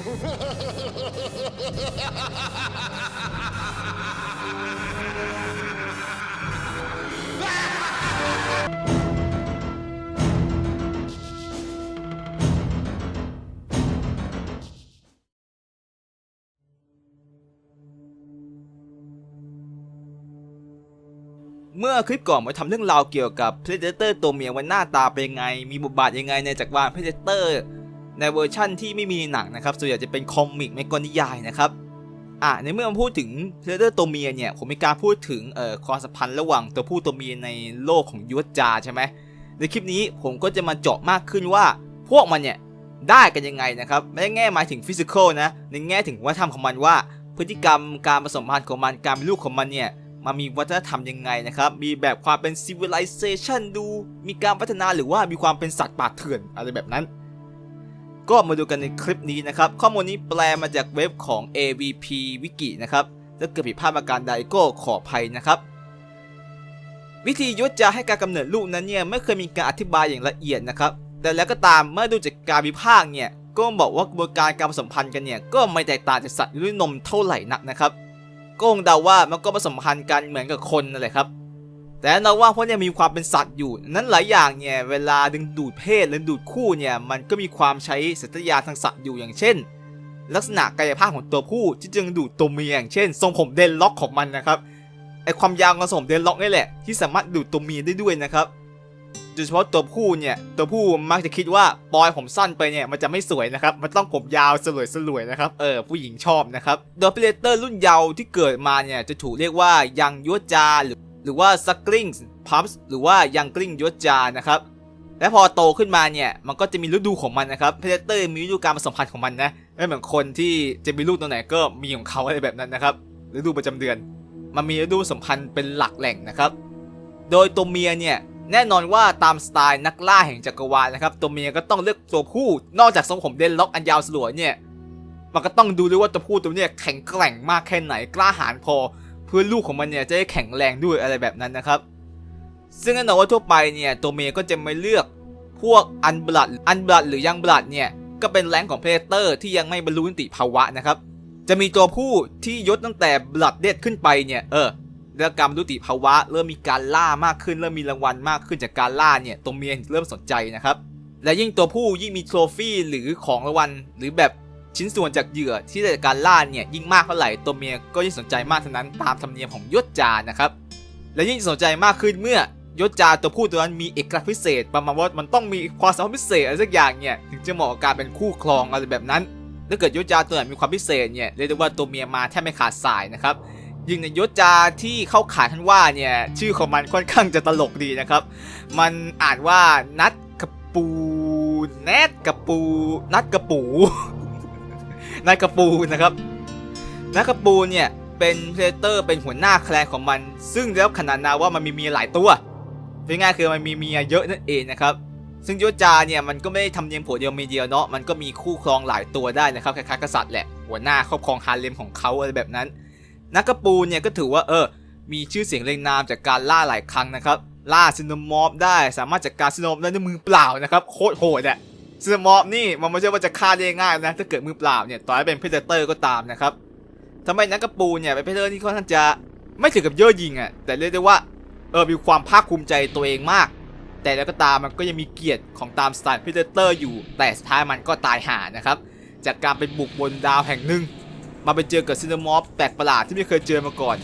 เมื่อคลิปก่อนมาทำเรื่องราวเกี่ยวกับ Predator ตัวเมียว่าหน้าตาเป็นยังไง มีบทบาทยังไงในจักรวาล Predator ในเวอร์ชั่นที่ไม่มีหนังนะครับส่วนใหญ่จะเป็นคอมิกไม่ก็นิยายนะครับอะในเมื่อมาพูดถึง Predator ตัวเมียเนี่ยผมมีการพูดถึงเอ่อความสัมพันธ์ระหว่างตัวผู้ตัวเมียในโลกของยุทธจาใช่ไหมในคลิปนี้ผมก็จะมาเจาะมากขึ้นว่า พวกมันเนี่ยได้กันยังไงนะครับไม่ได้แง่หมายถึงฟิสิกอลนะในแง่ถึงวัฒนธรรมของมันว่า พฤติกรรมการผสมพันธุ์ของมันการมีลูกของมันเนี่ยมามีวัฒนธรรมยังไงนะครับมีแบบความเป็น civilization ดู มีการพัฒนาหรือว่ามีความเป็นสัตว์ป่าเถื่อนอะไรแบบนั้น ก็มาดูกันในคลิปนี้นะครับ ข้อมูลนี้แปลมาจากเว็บของ AVP Wiki นะครับถ้าเกิดผิดพลาดประการใดก็ขออภัยนะครับ วิธียุทธจะให้การกำเนิดลูกนั้นเนี่ยไม่เคยมีการอธิบายอย่างละเอียดนะครับ แต่แล้วก็ตามเมื่อดูจากการวิพากษ์เนี่ย ก็บอกว่ากระบวนการการผสมพันธุ์กันเนี่ยก็ไม่แตกต่างจากสัตว์ด้วยนมเท่าไหร่นักนะครับก็คงเดาว่ามันก็ผสมพันธุ์กันเหมือนกับคนนั่นแหละครับ แต่แน่นอนว่าเพวกเนี่ยมีความเป็นสัตว์อยู่ นั้นหลายอย่างเนี่ยเวลาดึงดูดเพศหรือดูดคู่เนี่ยมันก็มีความใช้สัตญาทางสัตว์อยู่อย่างเช่น ลักษณะกายภาพของตัวผู้ที่จึงดูดตัวเมียอย่างเช่น ทรงผมเดนล็อกของมันนะครับไอความยาวของทรงผมเดนล็อกนี่แหละที่สามารถดูดตัวเมียได้ด้วยนะครับโดยเฉพาะตัวผู้เนี่ยตัวผู้มักจะคิดว่าปล่อยผมสั้นไปเนี่ยมันจะไม่สวยนะครับมันต้องผมยาวสลวยๆนะครับเออผู้หญิงชอบนะครับโดยพิเลเตอร์รุ่นเยาว์ที่เกิดมาเนี่ยจะถูกเรียกว่ายังยัวจาหรือ หรือว่าซักกลิงพับหรือว่ายังกลิงยวจานะครับ และพอโตขึ้นมาเนี่ยมันก็จะมีฤดูของมันนะครับเพเดเตอร์มีฤดูการผสมพันธุ์ของมันนะไม่เหมือนคนที่จะมีลูกตัวไหนก็มีของเขาอะไรแบบนั้นนะครับฤดูประจำเดือน มันมีฤดูผสมพันธุ์เป็นหลักแหล่งนะครับ โดยตัวเมียเนี่ยแน่นอนว่าตามสไตล์นักล่าแห่งจักรวาลนะครับ ตัวเมียก็ต้องเลือกตัวผู้ นอกจากทรงผมเด่นล็อกอันยาวสลวยเนี่ย มันก็ต้องดูด้วยว่าตัวผู้ตัวเนี้ยแข็งแกร่งมากแค่ไหนกล้าหาญพอ พื่อลูกของมันเนี่ยจะได้แข็งแรงด้วยอะไรแบบนั้นนะครับ ซึ่งแน่นอนว่าทั่วไปเนี่ยตัวเมียก็จะไม่เลือกพวกอันบลัดอันบลัดหรือยังบลัดเนี่ยก็เป็นแรงของเพลเตอร์ที่ยังไม่บรรลุนิติภาวะนะครับ จะมีตัวผู้ที่ยศตั้งแต่บลัดเด็ดขึ้นไปเนี่ยเออแล้การบรรลุนิติภาวะ เริ่มมีการล่ามากขึ้น เริ่มมีรางวัลมากขึ้นจากการล่าเนี่ยตัวเมียเริ่มสนใจนะครับ และยิ่งตัวผู้ยิ่งมีโทรฟี่หรือของรางวัลหรือแบบ ชิ้นส่วนจากเหยื่อที่ได้จากการล่าเนี่ยยิ่งมากเท่าไหร่ตัวเมียก็ยิ่งสนใจมากเท่านั้นตามธรรมเนียมของยศจานะครับ และยิ่งสนใจมากขึ้นเมื่อยศจาตัวผู้ตัวนั้นมีเอกลักษณ์พิเศษประมาณว่ามันต้องมีความสามารถพิเศษอะไรสักอย่างเนี่ยถึงจะเหมาะกับการเป็นคู่ครองอะไรแบบนั้นถ้าเกิดยศจาตัวไหนมีความพิเศษเนี่ยเรียกได้ว่าตัวเมียมาแทบไม่ขาดสายนะครับยิ่งในยศจาที่เข้าขายท่านว่าเนี่ยชื่อของมันค่อนข้างจะตลกดีนะครับ มันอ่านว่านัดกระปูแนดกระปู นัดกระปู นัดกระปูนะครับนัดกระปูเนี่ยเป็นเพลเตอร์เป็นหัวหน้าแคลนของมัน ซึ่งแล้วขนาดนาว่ามันมีเมียหลายตัวเป็นง่ายคือมันมีเมียเยอะนั่นเองนะครับ ซึ่งยจาเนี่ยมันก็ไม่ได้ทำเนียมผัวเดียวเมียเดียวเนาะมันก็มีคู่ครองหลายตัวได้นะครับคล้ายๆกษัตริย์แหละหัวหน้าครอบครองฮาเลมของเขาอะไรแบบนั้นนักกระปูเนี่ยก็ถือว่าเออมีชื่อเสียงเรียงนามจากการล่าหลายครั้งนะครับล่าซินโนมอฟได้สามารถจัดการซินโนมอฟได้ด้วยมือเปล่านะครับโคตรโหดอะ ซินโมอฟนี่มันไม่ใช่ว่าจะฆ่าได้ง่ายนะ ถ้าเกิดมือเปล่าเนี่ยต่อให้เป็นเพเดเตอร์ก็ตามนะครับทำไมนักกระปูเนี่ยเป็นเพเดเตอร์ที่ค่อนข้างจะไม่ถึงกับเย่อหยิ่งอะแต่เรียกได้ว่าเออมีความภาคภูมิใจตัวเองมาก แต่แล้วก็ตามมันก็ยังมีเกียรติของตามสไตล์เพเดเตอร์อยู่ แต่สุดท้ายมันก็ตายห่านะครับจากการไปบุกบนดาวแห่งหนึ่งมาไปเจอกับซินมอฟแปลกประหลาดที่ไม่เคยเจอมาก่อน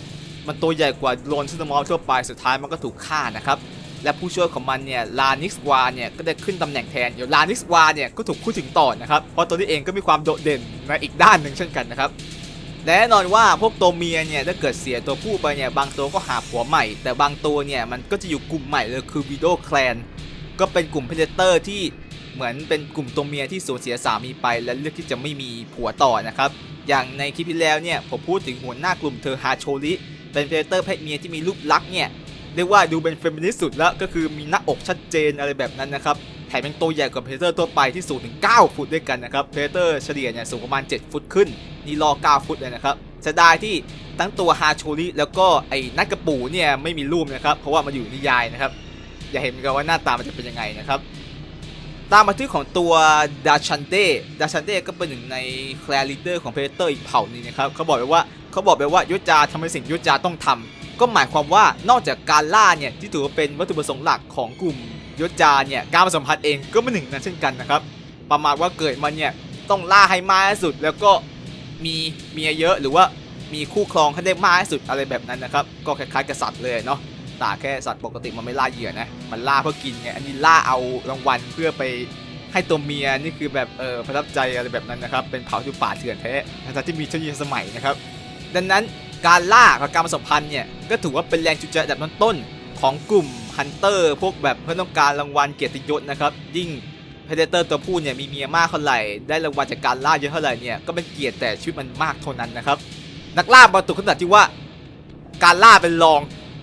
มันตัวใหญ่กว่าโลนซินมอฟทั่วไปสุดท้ายมันก็ถูกฆ่านะครับ และผู้ช่วยของมันเนี่ยลานิสวาเนี่ยก็ได้ขึ้นตำแหน่งแทนเดี๋ยวลานิสวาเนี่ยก็ถูกพูดถึงต่อนะครับเพราะตัวนี้เองก็มีความโดดเด่นในอีกด้านหนึ่งเช่นกันนะครับและแน่นอนว่าพวกตัวเมียเนี่ยถ้าเกิดเสียตัวผู้ไปเนี่ยบางตัวก็หาผัวใหม่ แต่บางตัวเนี่ยมันก็จะอยู่กลุ่มใหม่เลยคือวิโอแคลนก็เป็นกลุ่มเพเดเตอร์ที่เหมือนเป็นกลุ่มตัวเมียที่สูญเสียสามีไปและเลือกที่จะไม่มีผัวต่อนะครับอย่างในคลิปที่แล้วเนี่ยผมพูดถึงหัวหน้ากลุ่มเธอฮาโชริเป็นเพเดเตอร์เพศเมียที่มีรูปลักษณ์เนี่ย เรียกว่าดูเป็นเฟมินิสต์สุดแล้วก็คือมีหน้าอกชัดเจนอะไรแบบนั้นนะครับแถมยังตัวใหญ่กว่าเพเตอร์ตัวไปที่สูงถึง 9 ฟุตด้วยกันนะครับเพเตอร์เฉลี่ยเนี่ยสูงประมาณ 7 ฟุตขึ้น นี่รอ 9 ฟุตเลยนะครับเสียดายที่ทั้งตัวฮาโชริแล้วก็ไอ้นักกระปูเนี่ยไม่มีรูปนะครับเพราะว่ามันอยู่นิยายนะครับอย่าเห็นกันว่าหน้าตามันจะเป็นยังไงนะครับตามบันทึกของตัวดาชันเดดาชันเดก็เป็นหนึ่งในแคลร์ลีเดอร์ของเพเตอร์อีกเผ่านึงนะครับเขาบอกไว้ว่าเขาบอกไปว่ายุทธจาทำในสิ่งยุจาต้องทำ ก็หมายความว่านอกจากการล่าเนี่ยที่ถือว่าเป็นวัตถุประสงค์หลักของกลุ่มยุทธจาเนี่ยการผสมพันธ์เองก็เป็นหนึ่งนั้นเช่นกันนะครับประมาณว่าเกิดมาเนี่ยต้องล่าให้มากที่สุด แล้วก็มีเมียเยอะหรือว่ามีคู่ครองให้ได้มากที่สุดอะไรแบบนั้นนะครับก็คล้ายๆกับสัตว์เลยเนาะแต่แค่สัตว์ปกติมันไม่ล่าเหยื่อนะมันล่าเพื่อกินไงอันนี้ล่าเอารางวัลเพื่อไปให้ตัวเมียนี่คือแบบเออประทับใจอะไรแบบนั้นนะครับเป็นเผ่าที่ป่าเถื่อนแท้ทั้งที่มีเทคโนโลยีสมัยนะครับดังนั้น การล่ากับการผสมพันธุ์เนี่ยก็ถือว่าเป็นแรงจูงใจอันดับต้นๆของกลุ่มฮันเตอร์พวกแบบเพื่อต้องการรางวัลเกียรติยศนะครับยิ่งพเดเตอร์ตัวผู้เนี่ยมีเมียมากเท่าไหร่ได้รางวัลจากการล่าเยอะเท่าไหร่เนี่ยก็เป็นเกียรติแต่ชีวิตมันมากเท่านั้นนะครับนักล่าบรรทุกขนาดที่ว่า การล่าเป็นรอง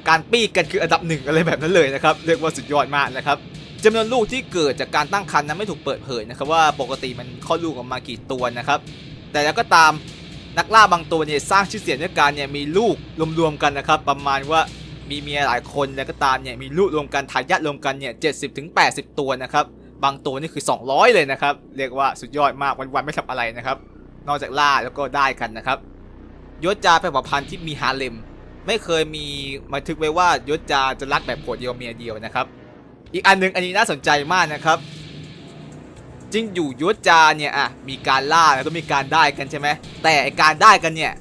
การปี้กันคืออันดับหนึ่งอะไรแบบนั้นเลยนะครับเรียกว่าสุดยอดมากนะครับจำนวนลูกที่เกิดจากการตั้งครรภ์นั้นไม่ถูกเปิดเผยนะครับว่าปกติมันคลอลูกออกมากี่ตัวนะครับแต่แล้วก็ตาม นักล่าบางตัวเนี่ยสร้างชื่อเสียงด้วยการเนี่ยมีลูกรวมๆกันนะครับ ประมาณว่ามีเมียหลายคนแล้วก็ตามเนี่ยมีลูกรวมกันทายาทรวมกันเนี่ยเจ็ดสิบถึงแปดสิบตัวนะครับ บางตัวนี่คือ 200 เลยนะครับ เรียกว่าสุดยอดมากวันๆไม่ทำอะไรนะครับ นอกจากล่าแล้วก็ได้กันนะครับยศจาเป็นเผ่าพันธุ์ที่มีฮาเลมไม่เคยมีบันทึกไว้ว่ายศจาจะรักแบบผัวเดียวเมียเดียวนะครับ อีกอันหนึงอันนี้น่าสนใจมากนะครับ จริงอยู่ยศจาเนี่ยอะมีการล่าแล้วก็มีการได้กันใช่ไหมแต่การได้กันเนี่ย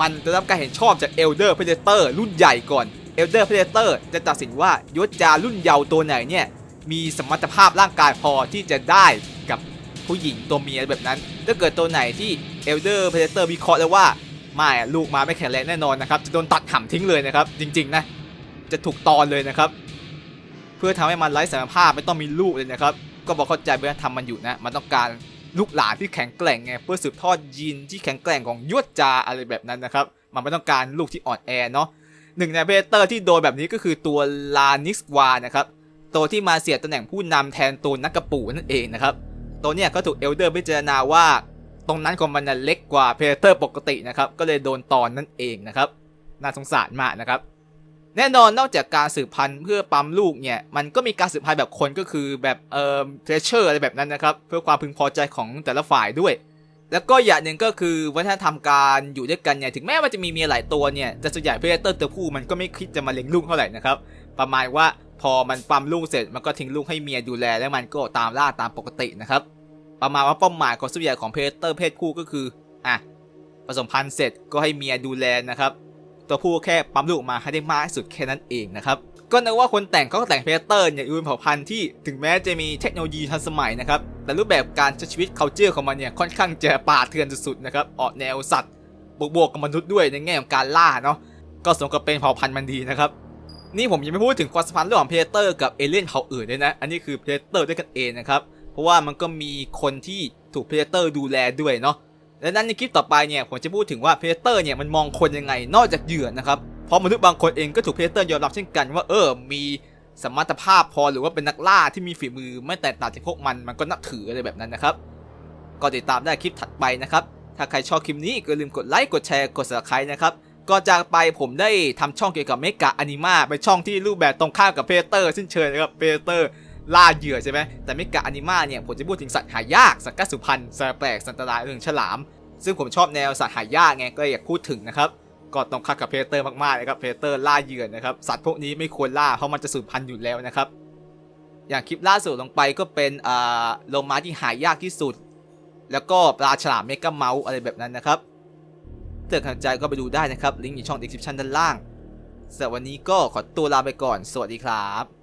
มันจะได้รับการเห็นชอบจากเอลเดอร์เพเดเตอร์รุ่นใหญ่ก่อนเอลเดอร์เพเดเตอร์จะตัดสินว่ายศจารุ่นเยาว์ตัวไหนเนี่ยมีสมรรถภาพร่างกายพอที่จะได้กับผู้หญิงตัวเมียแบบนั้น ถ้าเกิดตัวไหนที่เอลเดอร์เพเดเตอร์วิเคราะห์แล้วว่าไม่ลูกมาไม่แข็งแรงแน่นอนนะครับจะโดนตัดห่ำทิ้งเลยนะครับ จริงๆนะจะถูกตอนเลยนะครับ เพื่อทำให้มันไร้สมรรถภาพไม่ต้องมีลูกเลยนะครับ ก็บอกเข้าใจเพื่อทำมันอยู่นะ มันต้องการลูกหลานที่แข็งแกร่งไงเพื่อสืบทอดยีนที่แข็งแกร่งของยวดจาอะไรแบบนั้นนะครับ มันไม่ต้องการลูกที่อ่อนแอเนาะหนึ่งในเพเตอร์ที่โดนแบบนี้ก็คือตัวลานิสวานะครับ ตัวที่มาเสียตำแหน่งผู้นำแทนตัวนักกระปูนั่นเองนะครับ ตัวเนี้ยก็ถูกเอลเดอร์พิจารณาว่า ตรงนั้นของมันน่ะเล็กกว่าเพเตอร์ปกตินะครับ ก็เลยโดนตอนนั่นเองนะครับ น่าสงสารมากนะครับ แน่นอนนอกจากการสืบพันธุ์เพื่อปั๊มลูกเนี่ย มันก็มีการสืบพันธุ์แบบคนก็คือแบบเอ่อเทรเชอร์อะไรแบบนั้นนะครับ เพื่อความพึงพอใจของแต่ละฝ่ายด้วย แล้วก็อย่างหนึ่งก็คือวัฒนธรรมการอยู่ด้วยกันเนี่ยถึงแม้ว่าจะมีเมียหลายตัวเนี่ยแต่ส่วนใหญ่เพเตอร์ตัวผู้มันก็ไม่คิดจะมาเลี้ยงลูกเท่าไหร่นะครับประมาณว่าพอมันปั๊มลูกเสร็จมันก็ทิ้งลูกให้เมียดูแลแล้วมันก็ตามล่าตามปกตินะครับประมาณว่าเป้าหมายของส่วนใหญ่ของเพเตอร์เพศคู่ก็คืออะผสมพันธุ์เสร็จก็ให้เมียดูแลนะครับ ตัวผู้แค่ปั๊มลูกออกมาให้ได้มากที่สุดแค่นั้นเองนะครับก็นึกว่าคนแต่งเขาก็แต่งเพเตอร์เนี่ยอยู่เป็นเผ่าพันธุ์ที่ถึงแม้จะมีเทคโนโลยีทันสมัยนะครับแต่รูปแบบการใช้ชีวิต culture ของมันเนี่ยค่อนข้างจะป่าเถื่อนสุดๆนะครับออกแนวสัตว์บวกๆกับมนุษย์ด้วยในแง่ของการล่าเนาะก็สมกับเป็นเผ่าพันธุ์มันดีนะครับนี่ผมยังไม่พูดถึงความสัมพันธ์ระหว่างเพเตอร์กับเอเลี่ยนเผ่าอื่นด้วยนะอันนี้คือเพเตอร์ด้วยกันเองนะครับเพราะว่ามันก็มีคนที่ถูกเพเตอร์ดูแลด้วยเนาะ และนั้นในคลิปต่อไปเนี่ยผมจะพูดถึงว่าเพเตอร์เนี่ยมันมองคนยังไงนอกจากเหยื่อนะครับเพราะมนุษย์บางคนเองก็ถูกเพเตอร์ยอมรับเช่นกันว่าเออมีสมรรถภาพพอหรือว่าเป็นนักล่าที่มีฝีมือไม่แตกต่างจากพวกมันมันก็นับถืออะไรแบบนั้นนะครับก็ติดตามได้คลิปถัดไปนะครับ ถ้าใครชอบคลิปนี้ก็ลืมกดไลค์กดแชร์กด subscribe นะครับก่อนจากไปผมได้ทำช่องเกี่ยวกับเมกะอนิมาเป็นช่องที่รูปแบบตรงข้ามกับเพเตอร์สิ้นเชิญนะครับเพเตอร์ล่าเหยื่อใช่ไหมแต่เมกะอนิมาเนี่ยผมจะพูดถึงสัตว์หายากสัตว์กัสุพรรณสัตว์แปลกสัตว์อันตรายเรื่องฉลาม ซึ่งผมชอบแนวสัตว์หายากไงก็เลยอยากพูดถึงนะครับก็ตรงข้ามกับเพเตอร์มากๆเลยครับเพเตอร์ล่าเหยื่อนะครับสัตว์พวกนี้ไม่ควรล่าเพราะมันจะสูญพันธุ์อยู่แล้วนะครับ อย่างคลิปล่าสุดลงไปก็เป็นอ่าโลมาที่หายากที่สุด แล้วก็ปลาฉลามเมกะเมาส์อะไรแบบนั้นนะครับเกิดสนใจก็ไปดูได้นะครับลิงก์อยู่ช่อง description ด้านล่างสำหรับวันนี้ก็ขอตัวลาไปก่อน สวัสดีครับ